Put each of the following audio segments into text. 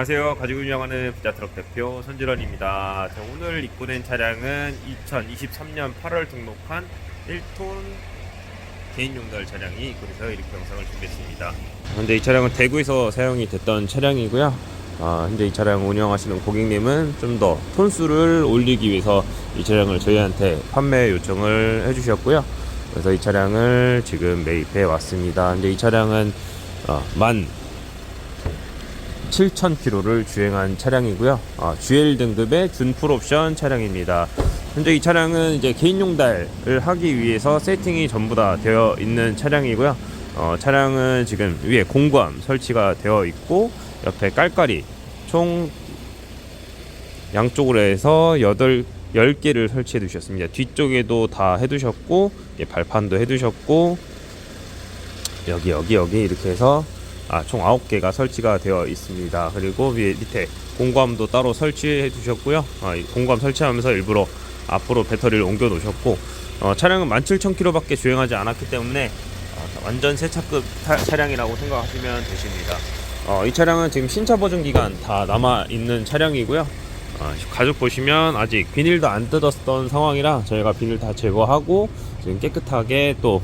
안녕하세요. 가지고 운영하는 부자트럭 대표 손지런입니다. 자, 오늘 입고된 차량은 2023년 8월 등록한 1톤 개인용달 차량이 입고돼서 이렇게 영상을 준비했습니다. 현재 이 차량은 대구에서 사용이 됐던 차량이고요. 아, 현재 이 차량 운영하시는 고객님은 좀 더 톤수를 올리기 위해서 이 차량을 저희한테 판매 요청을 해주셨고요. 그래서 이 차량을 지금 매입해 왔습니다. 현재 이 차량은 어, 만 7,000km를 주행한 차량이고요. 어, GL 등급의 준풀 옵션 차량입니다. 현재 이 차량은 이제 개인 용 달을 하기 위해서 세팅이 전부 다 되어 있는 차량이고요. 어, 차량은 지금 위에 공구함 설치가 되어 있고 옆에 깔깔이 총 양쪽으로 해서 8 10개를 설치해 두셨습니다. 뒤쪽에도 다 해두셨고 예, 발판도 해두셨고 여기 여기 여기 이렇게 해서 아, 총 9개가 설치가 되어 있습니다. 그리고 위에 밑에 공구함도 따로 설치해 두셨고요. 아, 이 공구함 설치하면서 일부러 앞으로 배터리를 옮겨 놓으셨고 어, 차량은 17,000km밖에 주행하지 않았기 때문에 어, 완전 새 차급 타- 차량이라고 생각하시면 되십니다. 어, 이 차량은 지금 신차 보증 기간 다 남아 있는 차량이고요. 어, 가죽 보시면 아직 비닐도 안 뜯었던 상황이라 저희가 비닐 다 제거하고 지금 깨끗하게 또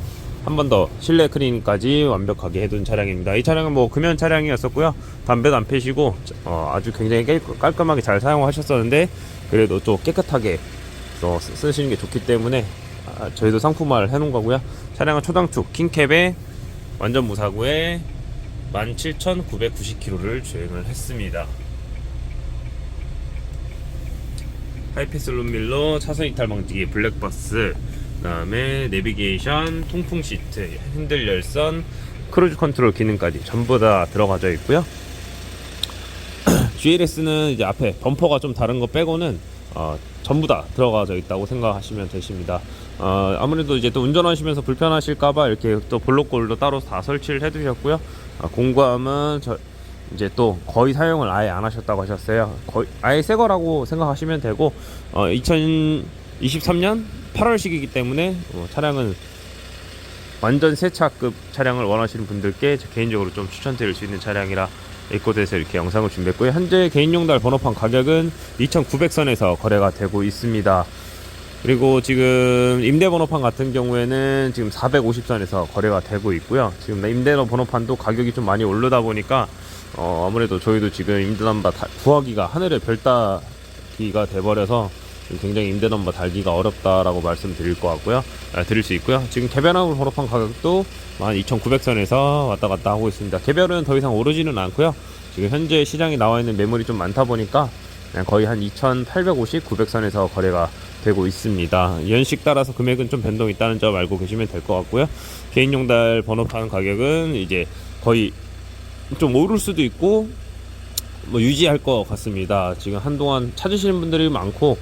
한 번 더 실내 크린까지 완벽하게 해둔 차량입니다. 이 차량은 뭐 금연 차량이었었고요. 담배도 안 피시고 어, 아주 굉장히 깔- 깔끔하게 잘 사용하셨었는데 그래도 또 깨끗하게 또 쓰- 쓰시는 게 좋기 때문에 아, 저희도 상품화를 해놓은 거고요. 차량은 초당축 킹캡에 완전 무사고에 17,990km를 주행을 했습니다. 하이패스 룸밀러, 차선 이탈 방지기, 블랙버스, 그다음에 내비게이션, 통풍 시트, 핸들 열선, 크루즈 컨트롤 기능까지 전부 다 들어가져 있고요. GLS는 이제 앞에 범퍼가 좀 다른 거 빼고는 어, 전부 다 들어가져 있다고 생각하시면 되십니다. 어, 아무래도 이제 또 운전하시면서 불편하실까봐 이렇게 또 블록골도 따로 다 설치를 해두셨고요. 어, 공구함은 저 이제 또 거의 사용을 아예 안 하셨다고 하셨어요. 거의 아예 새 거라고 생각하시면 되고 어, 2023년 8월식이기 때문에 어, 차량은 완전 새 차급 차량을 원하시는 분들께 저 개인적으로 좀 추천드릴 수 있는 차량이라 입고돼서 이렇게 영상을 준비했고요. 현재 개인용 달 번호판 가격은 2,900선에서 거래가 되고 있습니다. 그리고 지금 임대 번호판 같은 경우에는 지금 450선에서 거래가 되고 있고요. 지금 임대 번호판도 가격이 좀 많이 오르다 보니까 어, 아무래도 저희도 지금 임대 넘버 다- 구하기가 하늘의 별 따기가 돼버려서 굉장히 임대 넘버 달기가 어렵다라고 말씀드릴 것 같고요. 아, 드릴 수 있고요. 지금 개별하고 번호판 가격도 12,900선에서 왔다 갔다 하고 있습니다. 개별은 더 이상 오르지는 않고요. 지금 현재 시장에 나와 있는 매물이 좀 많다 보니까 그냥 거의 한 2,850, 900선에서 거래가 되고 있습니다. 연식 따라서 금액은 좀 변동이 있다는 점 알고 계시면 될 것 같고요. 개인용 달 번호판 가격은 이제 거의 좀 오를 수도 있고 뭐 유지할 것 같습니다. 지금 한동안 찾으시는 분들이 많고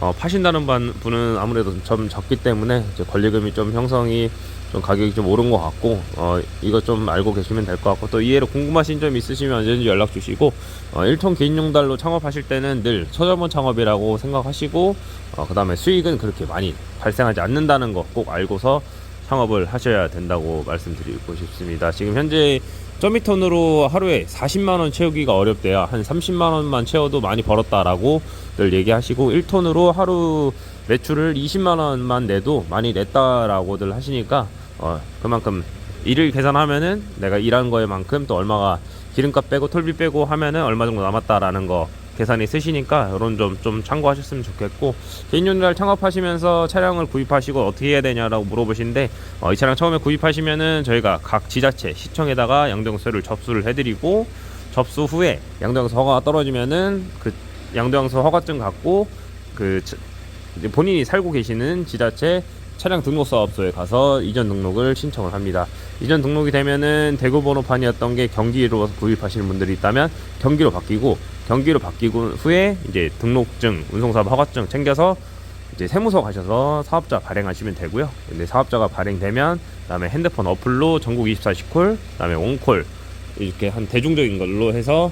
어, 파신다는 반- 분은 아무래도 좀 적기 때문에 이제 권리금이 좀 형성이 좀 가격이 좀 오른 것 같고 어, 이거 좀 알고 계시면 될 것 같고 또 이해로 궁금하신 점 있으시면 언제든지 연락 주시고 어, 1톤 개인용 달로 창업하실 때는 늘 초저번 창업이라고 생각하시고 어, 그 다음에 수익은 그렇게 많이 발생하지 않는다는 거 꼭 알고서 창업을 하셔야 된다고 말씀드리고 싶습니다. 지금 현재 점미톤으로 하루에 40만 원 채우기가 어렵대요. 한 30만 원만 채워도 많이 벌었다라고 늘 얘기하시고 1톤으로 하루 매출을 20만 원만 내도 많이 냈다라고들 하시니까 어, 그만큼 일을 계산하면은 내가 일한 거에 만큼 또 얼마가 기름값 빼고 톨비 빼고 하면은 얼마 정도 남았다라는 거 계산이 쓰시니까 이런 점 좀 참고하셨으면 좋겠고 개인용달 창업하시면서 차량을 구입하시고 어떻게 해야 되냐라고 물어보시는데 어, 이 차량 처음에 구입하시면은 저희가 각 지자체 시청에다가 양도양서를 접수를 해드리고 접수 후에 양도양서 허가가 떨어지면은 그 양도양서 허가증 갖고 그 차- 이제 본인이 살고 계시는 지자체 차량 등록 사업소에 가서 이전 등록을 신청을 합니다. 이전 등록이 되면은 대구 번호판이었던 게 경기로 구입하시는 분들이 있다면 경기로 바뀌고 경기로 바뀌고 후에 이제 등록증, 운송사업 허가증 챙겨서 이제 세무서 가셔서 사업자 발행하시면 되고요. 근데 사업자가 발행되면 그다음에 핸드폰 어플로 전국 24시 콜, 그다음에 원콜 이렇게 한 대중적인 걸로 해서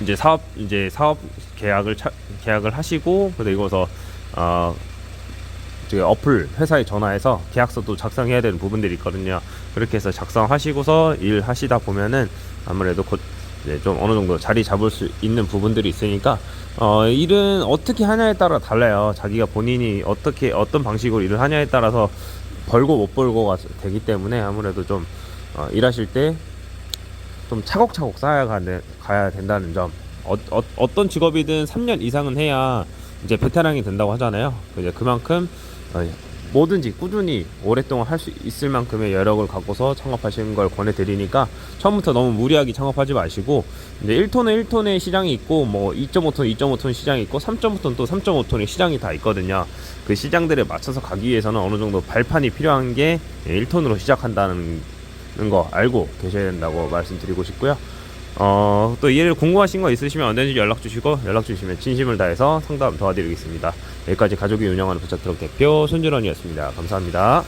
이제 사업 이제 사업 계약을 차, 계약을 하시고 이제 저 기 어플 회사에 전화해서 계약서도 작성해야 되는 부분들이 있거든요. 그렇게 해서 작성하시고서 일 하시다 보면은 아무래도 곧 이제 좀 어느 정도 자리 잡을 수 있는 부분들이 있으니까 어, 일은 어떻게 하냐에 따라 달라요. 자기가 본인이 어떻게 어떤 방식으로 일을 하냐에 따라서 벌고 못 벌고가 되기 때문에 아무래도 좀 어, 일하실 때 좀 차곡차곡 쌓아야 가, 가야 된다는 점. 어, 어, 어떤 직업이든 3년 이상은 해야 이제 베테랑이 된다고 하잖아요. 이제 그만큼 어, 뭐든지 꾸준히 오랫동안 할 수 있을 만큼의 여력을 갖고서 창업하시는 걸 권해드리니까 처음부터 너무 무리하게 창업하지 마시고 이제 1톤에 1톤의 시장이 있고 뭐 2.5톤, 2.5톤 시장이 있고 3.5톤 또 3.5톤의 시장이 다 있거든요. 그 시장들에 맞춰서 가기 위해서는 어느 정도 발판이 필요한 게 1톤으로 시작한다는 거 알고 계셔야 된다고 말씀드리고 싶고요. 어, 또 이해를 궁금하신 거 있으시면 언제든지 연락 주시고 연락 주시면 진심을 다해서 상담 도와드리겠습니다. 여기까지 가족이 운영하는 부차트럭 대표 손준원이었습니다. 감사합니다.